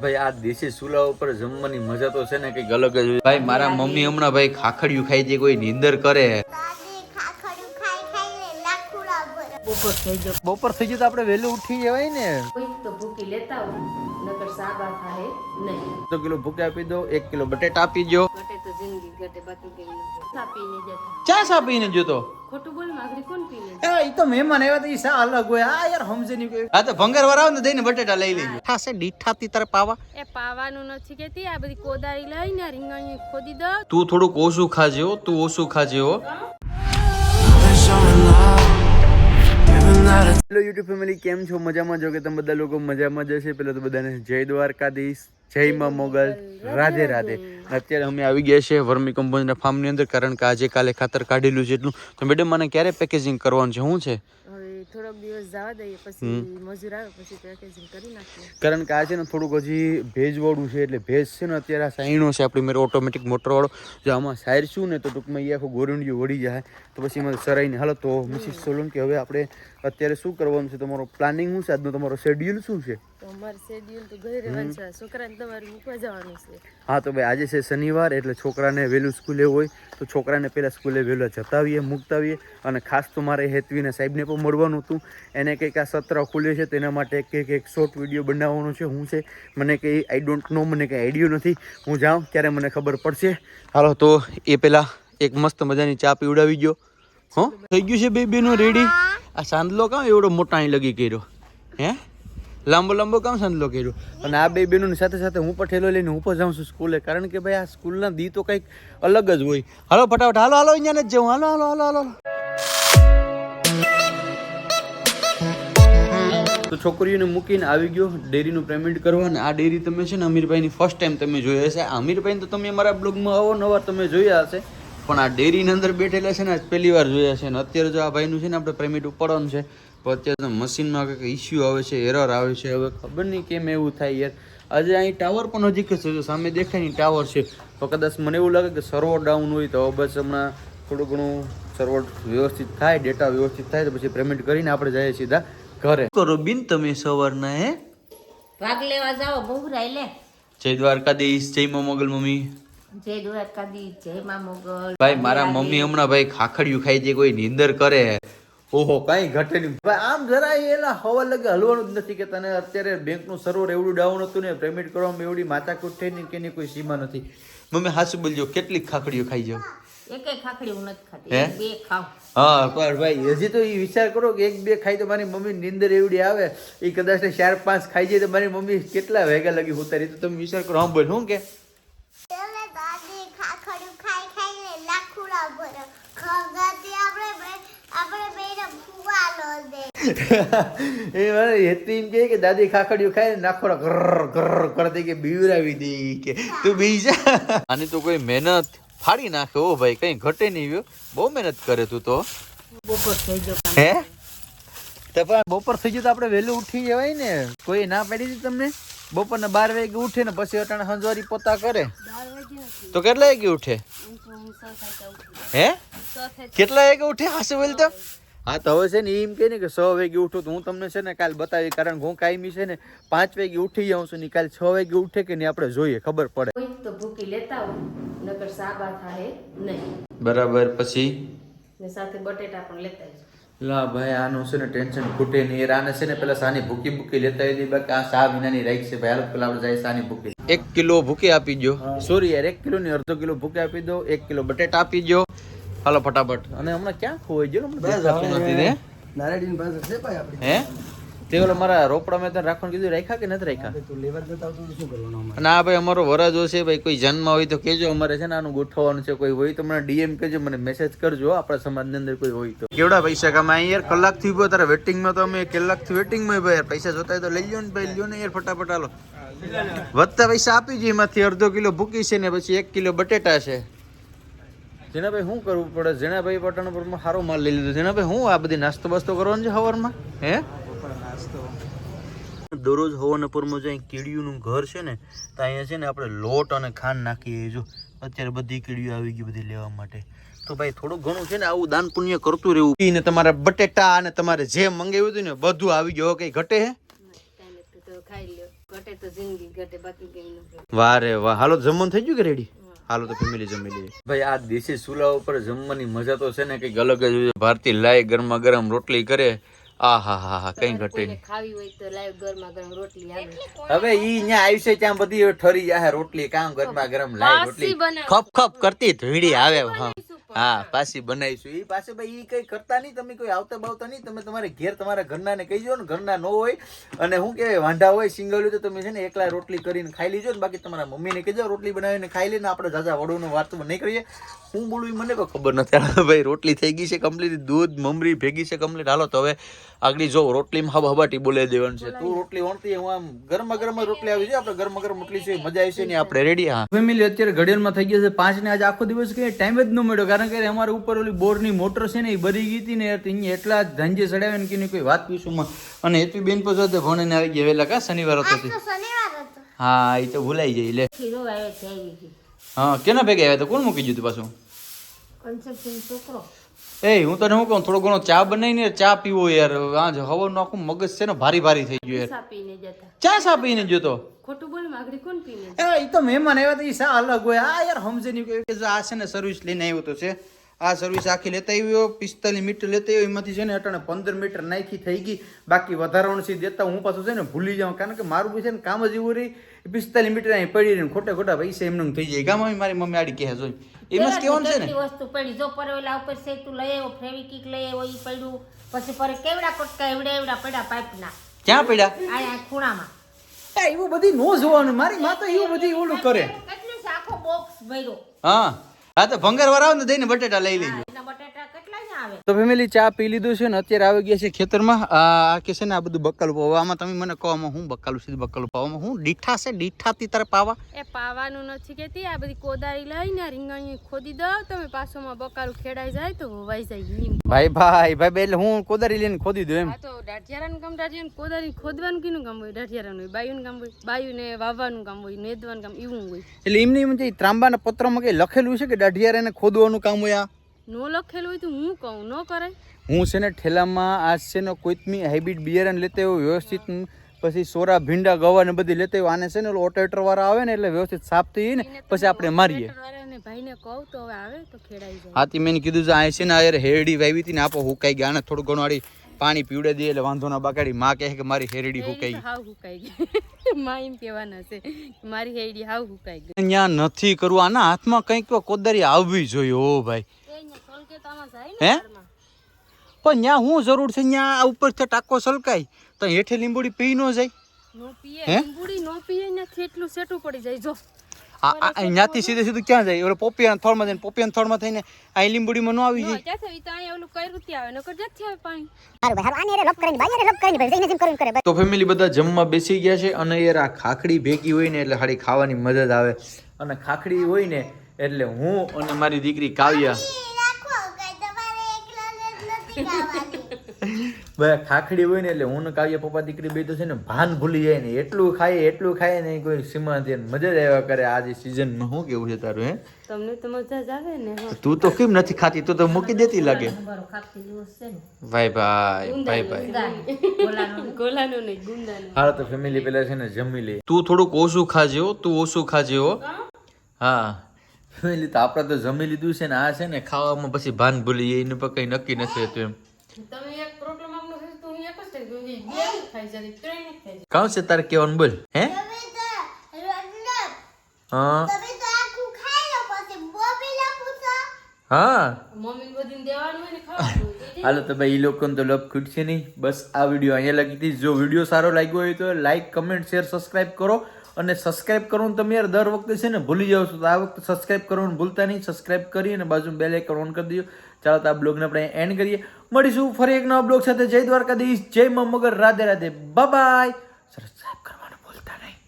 ભાઈ આ દેશી ચૂલા ઉપર જમવાની મજા તો છે ને કંઈક અલગ જ ભાઈ મારા મમ્મી હમણાં ભાઈ ખાખડિયું ખાઈ જે કોઈ નીંદર કરે બપોર થઈ ગયો બપોર થઈ ગયું તો આપણે વહેલું ઉઠી જવાય ને તો ભૂકી લેતા હોય સાબા થાય નહીં. તો કિલો ભૂકે આપી દો એક કિલો બટેટા આપી દો ઘટે તો જિંદગી ઘટે બાકી કઈ નથી. ચા પીને જતા. ચા સા પીને જોતો ખોટું બોલ માગરી કોણ પીને? એ તો મહેમાન આવ્યા તો ઈ સા અલગ હોય. આ યાર સમજે નહીં હા તો ભંગાર ને દઈને બટેટા લઈ લેજો. દીઠાતી તારે પાવા. એ પાવાનું નથી કેતી આ બધી કોદાળી લઈને રીંગણ ખોદી દો. તું થોડુંક ઓછું ખાજે તું ઓછું ખાજે હો. હેલો યુટ્યુબ ફેમિલી કેમ છો? મજામાં જો કે તમે બધા લોકો મજામાં જશે પેલા તો બધાને જય દ્વારકાધીશ જય માં મોગલ રાધે રાધે. અત્યારે અમે આવી ગયા છે વર્મી કમ્પોઝના ફાર્મની અંદર કારણ કે આજે કાલે ખાતર કાઢેલું છે એટલું. તો મેડમ મને ક્યારે પેકેજિંગ કરવાનું છે? શું છે? થોડોક દિવસ જવા દઈએ પછી મજૂર આવે પછી પેકેજિંગ કરી નાખીએ. કારણ કે આ છે ને થોડુંક હજી ભેજવાળું છે એટલે ભેજ છે ને અત્યારે આ સાઈણો છે આપણી મેરે ઓટોમેટિક મોટરવાળો જો આમાં સાયરશું ને તો ટૂંકમાં એ આખું ગોરંડિયું વળી જાય. તો પછી એમાં સરાઈને હાલો તો મિસિસ સોલંકી હવે આપણે અત્યારે શું કરવાનું છે તમારો? પ્લાનિંગ શું છે? આજનો તમારો શેડ્યુલ શું છે? તો શેડ્યુલ તો ઘરે રહેવાનું છે. છોકરાને તમારે મૂકવા જવાનું છે. હા તો ભાઈ આજે છે શનિવાર એટલે છોકરાને વહેલું સ્કૂલે હોય. તો છોકરાને પહેલાં સ્કૂલે વહેલા જતાવીએ મૂકતાવીએ મૂકતા અને ખાસ તો મારે હેતવીને સાહેબને પણ મળવાનું હતું. એને કંઈક આ સત્ર ખુલ્યું છે તેના માટે કંઈક એક શોર્ટ વીડિયો બનાવવાનો છે હું છે. મને કંઈ આઈ ડોન્ટ નો મને કંઈ આઈડિયો નથી. હું જાઉં ત્યારે મને ખબર પડશે. હાલો તો એ પહેલાં એક મસ્ત મજાની ચા પીવડાવી ગયો હો? થઈ ગયું છે બે બેનો રેડી આ સાંદલો કામ એવડો મોટા અહીં લગી કર્યો. હે? લાંબો લાંબો કામ સાંદલો કર્યો. અને આ બે બહેનોની સાથે સાથે હું પણ ઠેલો લઈને હું પણ જાઉં છું સ્કૂલે, કારણ કે ભાઈ આ સ્કૂલના દી તો કંઈક અલગ જ હોય. હાલો, ફટાફટ. હાલો હાલો, અહીંયા જ જવું. હાલો હાલો હાલો હાલો. તો છોકરીઓને મૂકીને આવી ગયો ડેરીનું પેમેન્ટ કરવા અને આ ડેરી તમે છે ને અમીરભાઈની ફર્સ્ટ ટાઈમ તમે જોયા હશે. અમીરભાઈને તો તમે અમારા બ્લોગમાં અવારનવાર તમે જોયા હશે. પણ આ ડેરીની અંદર બેઠેલા છે ને આજ પહેલી વાર જોયા છે. અને અત્યારે જો આ ભાઈનું છે ને આપણે પેમેન્ટ ઉપાડવાનું છે. પણ અત્યારે મશીનમાં કંઈક ઇસ્યુ આવે છે એરર આવે છે. હવે ખબર નહીં કેમ એવું થાય યાર. આજે અહીં ટાવર પણ નજીક છે. જો સામે દેખાય ને ટાવર છે. તો કદાચ મને એવું લાગે કે સર્વર ડાઉન હોય તો બસ હમણાં થોડું ઘણું સર્વર વ્યવસ્થિત થાય ડેટા વ્યવસ્થિત થાય તો પછી પેમેન્ટ કરીને આપણે જઈએ સીધા ઘરે. કરો બિન તમે સવારના હે? ભાગ લેવા જાઓ બહુરાય લે. જય દ્વારકાધીશ જય મા મોગલ મમ્મી. જય દ્વારકાધીશ જય મા મોગલ ભાઈ મારા મમ્મી હમણાં ભાઈ ખાખડિયું ખાઈ જે કોઈ નીંદર કરે. ઓહો કઈ ઘટે નહીં. ભાઈ આમ જરાય એલા હવા લગે હલવાનું જ નથી કે તને અત્યારે બેંકનું સર્વર એવડું ડાઉન હતું ને પેમેન્ટ કરવામાં એવડી માથાકૂટ થઈ ને કે એની કોઈ સીમા નથી. મમ્મી હાસુ બોલજો કેટલી ખાખડીઓ ખાઈ જાવ એકે ખાખડી હું નથી ખાતી બે ખાવ હા પણ ભાઈ હજી તો એ વિચાર કરો કે એક બે ખાઈ તો મારી મમ્મી નીંદર એવડી આવે. એ કદાચ ચાર પાંચ ખાઈ જાય તો મારી મમ્મી કેટલા વેગા લગી ઉતારી. તો તમે વિચાર કરો હા બોલ શું કે એટલે દાદી ખાખડું ખાઈ ખાઈને લાખુડા ભરે ખગાતી આપણે બે- આપણે બેને ફુવાલો દે એ મારે હેતી એમ કે દાદી ખાખડીઓ ખાય ને નાખોડા ઘર ઘર કરતી કે બીવરાવી દે કે તું બીજા. આની તો કોઈ મહેનત ફાડી નાખે. ઓ ભાઈ કઈ ઘટે નહીં બહુ મહેનત કરે તું તો. બપોર થઈ ગયો હે? તો પણ બપોર થઈ ગયો તો આપણે વહેલું ઉઠી જવાય ને. કોઈ ના પાડી દીધી તમને? બપોરના બાર વાગે ઉઠે ને પછી અટાણે હંજવારી પોતા કરે. તો કેટલા વાગે ઉઠે? હું હું? હે કેટલા વાગે ઉઠે હાસુ બોલ તો? હા તો હવે છે ને એમ કે ને કે છ વાગે ઉઠું તો હું તમને છે ને કાલ બતાવી કારણ હું કાયમી છે ને પાંચ વાગે ઉઠી જાઉં છું ને કાલ છ વાગે ઉઠે કે નહીં આપણે જોઈએ ખબર પડે. તો ભૂકી લેતા હોય નકર સાબા થાય નહીં. બરાબર પછી? ને સાથે બટેટા પણ લેતા. લા ભાઈ આનું છે ને ટેન્શન ખૂટે નહીં. રાને આને છે ને પેલા સાની ભૂકી ભૂકી લેતા આવી બાકી આ સા વિનાની રાઈક છે ભાઈ. હાલ પેલા આપણે જાય સાની ભૂકી. એક કિલો ભૂકી આપી દો સોરી યાર એક કિલો ની અડધો કિલો ભૂકી આપી દો. એક કિલો બટેટા આપી દો હાલો ફટાફટ. અને હમણાં ક્યાં ખોવાઈ ગયો ને હમણાં નથી ને? નારાયણ પાસે છે ભાઈ આપણે. હે? તે ઓલા મારા રોપડા મેં તને રાખવાનું કીધું રાખ્યા કે નથી રાખ્યા? તું લેવા જતા તો શું કરવાનું અમારે? અને આ ભાઈ અમારો વરાજો છે ભાઈ કોઈ જન્મ હોય તો કેજો અમારે છે ને આનું ગોઠવવાનું છે કોઈ હોય તો મને ડીએમ કરજો મને મેસેજ કરજો આપણા સમાજની અંદર કોઈ હોય તો. કેવડા પૈસા કમાય? યાર કલાકથી ઊભો તારા વેટિંગમાં તો અમે કલાકથી વેટિંગમાં ભાઈ પૈસા જોતા હોય તો લઈ લ્યો ને ભાઈ લ્યો ને યાર ફટાફટ હાલો. વધતા પૈસા આપી જોઈએ એમાંથી અડધો કિલો ભૂકી છે ને પછી એક કિલો બટેટા છે. જેનાભાઈ શું કરવું પડે? જેનાભાઈ પટાણા પર સારો માલ લઈ લીધો. જેનાભાઈ હું આ બધી નાસ્તો બાસ્તો કરવાનો છે સવારમાં હે? દરરોજ હવનપુરમાં જે કીડીઓનું ઘર છે ને તો અહીંયા છે ને આપણે લોટ અને ખાંડ નાખીએ જો અત્યારે બધી કીડીઓ આવી ગઈ બધી લેવા માટે. તો ભાઈ થોડું ઘણું છે ને આવું દાન પુણ્ય કરતું રહેવું. ને તમારા બટેટા અને તમારે જે મંગાવ્યું હતું ને બધું આવી ગયું. કઈ ઘટે હે? ઘટે. વાહ. હાલો જમવાનું થઈ ગયું કે રેડી હાલો તો ફેમિલી જમી લઈએ. ભાઈ આ દેશી ચૂલા ઉપર જમવાની મજા તો છે ને કંઈક અલગ જ હોય. ભારતી લાય ગરમા ગરમ રોટલી કરે હા હા હા કઈ ઘટે નહીં. ખાવી હોય તો લાઈવ ગરમા ગરમ રોટલી આવે હવે ઈ ન્યા આવશે ત્યાં બધી ઠરી જાય રોટલી કામ ગરમા ગરમ લાવી રોટલી. ખપ ખપ કરતી ધીડી આવે હા. હા પાછી બનાવીશું. એ પાસે ભાઈ એ કઈ કરતા નહીં તમે કોઈ આવતા બાવતા નહીં. તમે તમારે ઘેર તમારા ઘરના ને કહી દો ને ઘરના ન હોય. અને શું કે વાંઢા હોય સિંગલ તો તમે છે ને એકલા રોટલી કરીને ખાઈ લીજો ને બાકી તમારા મમ્મીને કહેજો રોટલી બનાવીને ખાઈ લઈને આપણે જાજા વડોનું વાત નહીં કરીએ. હું બોલું મને કોઈ ખબર નથી. હાલો ભાઈ રોટલી થઈ ગઈ છે કમ્પ્લીટ દૂધ મમરી ભેગી છે કમ્પ્લીટ હાલો તો હવે આગળ જો રોટલીમાં હબ હબાટી બોલે દેવાનું છે. તું રોટલી વણતી હું આમ ગરમા ગરમ રોટલી આવી છે આપણે ગરમ ગરમ રોટલી છે મજા આવી છે ને આપણે રેડી હા. ફેમિલી અત્યારે ઘડિયાળમાં થઈ ગયા છે પાંચ ને આજે આખો દિવસ કઈ ટાઈમ જ ન મળ્યો. કારણ કે અમારે ઉપર ઓલી બોરની મોટર છે ને એ ભરી ગઈ હતી ને એટલે અહીંયા એટલા ધંજે ચડાવે ને કે એની કોઈ વાત પૂછું માં અને હેતવી બેન પછી સાથે ભણીને આવી ગયા વહેલા કા શનિવાર હતો તે. તો શનિવાર હતો. હા એ તો ભૂલાઈ જાય લે. હા કેના ભેગા આવ્યા તો કોણ મૂકી ગયું તું પાછું છોકરો. એ હું તને શું કહું થોડો ઘણો ચા બનાવીને ચા પીવો યાર. આજ હવાનું આખું મગજ છે ને ભારી ભારી થઈ ગયું યાર. ચા સા પીને જોતો? ખોટું બોલ માગડી કોણ પીને એ તો મહેમાન આવ્યા તો એ સા અલગ હોય? આ યાર સમજે નહીં કે આ છે ને સર્વિસ લઈને આવ્યો તો છે. આ સર્વિસ આખી લેતા આવ્યો પિસ્તાલીસ મીટર લેતા આવ્યો એમાંથી છે ને અટાણે પંદર મીટર નાખી થઈ ગઈ. બાકી વધારાનું છે દેતા હું પાછું છે ને ભૂલી જાઉં કારણ કે મારું બી છે ને કામ જ એવું રહી પિસ્તાલીસ મીટર અહીં પડી રહીને ખોટા ખોટા પૈસા એમને થઈ જાય. ગામ મારી મમ્મી આડી કહે જોઈ. એમ જ કહેવાનું છે ને. વસ્તુ પડી જો પર ઓલા ઉપર છે તું લઈ આવ્યો ફેવિકિક લઈ આવ્યો ઈ પડ્યું. પછી પર કેવડા કટકા એવડા એવડા પડ્યા પાઇપના. ક્યાં પડ્યા? આ ખૂણામાં. એવું બધી નો જોવાનું. મારી માતા તો એવું બધી ઓલું કરે. આખો બોક્સ ભર્યો. હા. હા તો ભંગાર વાર આવે ને દઈને બટેટા લઈ લેજો એના બટેટા કેટલા જ આવે તો ફેમિલી ચા પી લીધું છે ને અત્યારે આવી ગયા છે ખેતરમાં. આ કે છે ને આ બધું બક્કલ પાવા આમાં તમે મને કહો આમાં હું બકાલું છે બકાલું પાવામાં હું દીઠા છે? દીઠાથી તારે પાવા? એ પાવાનું નથી કેતી આ બધી કોદાળી લઈને રીંગણી ખોદી દો. તમે પાછોમાં બક્કાલું ખેડાઈ જાય તો વવાઈ જાય ભાઈ ભાઈ ભાઈ એટલે હું કોદારી લઈને ખોદી દઉં એમ. તો દાઢિયારાનું કામ દાઢિયાનું કોદાળી ખોદવાનું કીનું કામ હોય? દાઢિયારાનું બાયુનું કામ હોય? બાયુને વાવવાનું કામ હોય નેદવાનું કામ એવું હોય? એટલે એમની એમ છે ત્રાંબાના પત્રમાં કઈ લખેલું છે કે દાઢિયારાને ખોદવાનું કામ હોય આ? નો લખેલું હોય તો હું કહું ન કરાય. હું છે ને ઠેલામાં આ છે ને કોઈતમી હાઇબ્રિડ બિયારણ લેતા હોય વ્યવસ્થિત પછી સોરા ભીંડા ગવા ને બધી લેતા હોય આને છે ને ઓટોએટર વાળા આવે ને એટલે વ્યવસ્થિત સાફ થઈ ને પછી આપણે મારીએ. ભાઈને કહું તો હવે આવે તો ખેડાઈ જાય. હાથી મેં કીધું છે આ છે ને યાર હેરડી વાવી હતી ને આપો હુકાઈ ગયા આને થોડું ઘણું આડી પાણી પીવડે દે એટલે વાંધો ના બાકાડી. માં કહે કે મારી હેરડી હુકાઈ હાવ હુકાઈ ગઈ. માં એમ કહેવાના છે મારી હેડી હાવ હુકાઈ ગઈ. અહીંયા નથી કરવું આના હાથમાં કંઈક તો કોદારી આવવી જોઈએ ઓ ભાઈ એ અહીંયા કોલકાતામાં જાય હે? પણ ત્યાં હું જરૂર છે ત્યાં ઉપરથી ટાકો સલકાય તો હેઠે લીંબોડી પી ન જાય. નો પીએ લીંબુડી નો પીએ ને એટલું સેટું પડી જાય જો. આ આ અહીંયાથી સીધે સીધું ક્યાં જાય? ઓલો પોપિયાના થળમાં જઈને પોપિયાના થળમાં થઈને આ લીંબોડીમાં ન આવી જાય. ક્યાં થયું? ઈ તો અહીંયા ઓલું કર્યું ત્યાં આવે નકર જતી આવે પાણી? સારું ભાઈ આને લપ કરીને ભાઈ લપ કરીને ભાઈ એને જેમ કરવું કરે તો ફેમિલી બધા જમવા બેસી ગયા છે અને યાર આ ખાખડી ભેગી હોય ને એટલે હાડી ખાવાની મજા આવે. અને ખાખડી હોય ને એટલે હું અને મારી દીકરી કાવ્યા બધા ખાખડી હોય ને એટલે હું ને કાવ્ય પપ્પા દીકરી બે તો છે ને ભાન ભૂલી જાય ને એટલું ખાય એટલું ખાય ને કોઈ સીમા દે મજા જ આવ્યા કરે આ જે સિઝનમાં શું કેવું છે તારું હે? તમને તો મજા જ આવે ને તું તો કેમ નથી ખાતી? તું તો મૂકી દેતી લાગે. ભાઈ ભાઈ ભાઈ ભાઈ. ગોલાનું નહીં ગુંદાનું. હાલ તો ફેમિલી પેલા છે ને જમી લે. તું થોડુંક ઓછું ખાજે તું ઓછું ખાજે હા. ફેમિલી તો આપણે તો જમી લીધું છે ને આ છે ને ખાવામાં પછી ભાન ભૂલી જાય એનું પણ કઈ નક્કી નથી રહેતું એમ. તમે એક પ્રોબ્લેમ આપનો છે તારે કેવાનું બોલ હે? હા. હાલો તો ભાઈ એ લોકોને તો લપ ખૂટશે નહીં. બસ આ વીડિયો અહીંયા લગી હતી જો વીડિયો સારો લાગ્યો હોય તો લાઈક કમેન્ટ શેર સબસ્ક્રાઇબ કરો. અને સબસ્ક્રાઇબ કરવાનું તમે યાર દર વખતે છે ને ભૂલી જાઓ છો. તો આ વખતે સબસ્ક્રાઇબ કરવાનું ભૂલતા નહીં. સબસ્ક્રાઇબ કરી અને બાજુ બેલ આઇકન ઓન કરી દો ચાલો તો આ બ્લોગને આપણે એન્ડ કરીએ. મળીશું ફરી એક નવા બ્લોગ સાથે. જય દ્વારકાધીશ. જય મગર. રાધે રાધે. બાય સબસ્ક્રાઇબ કરવાનું ભૂલતા નહીં.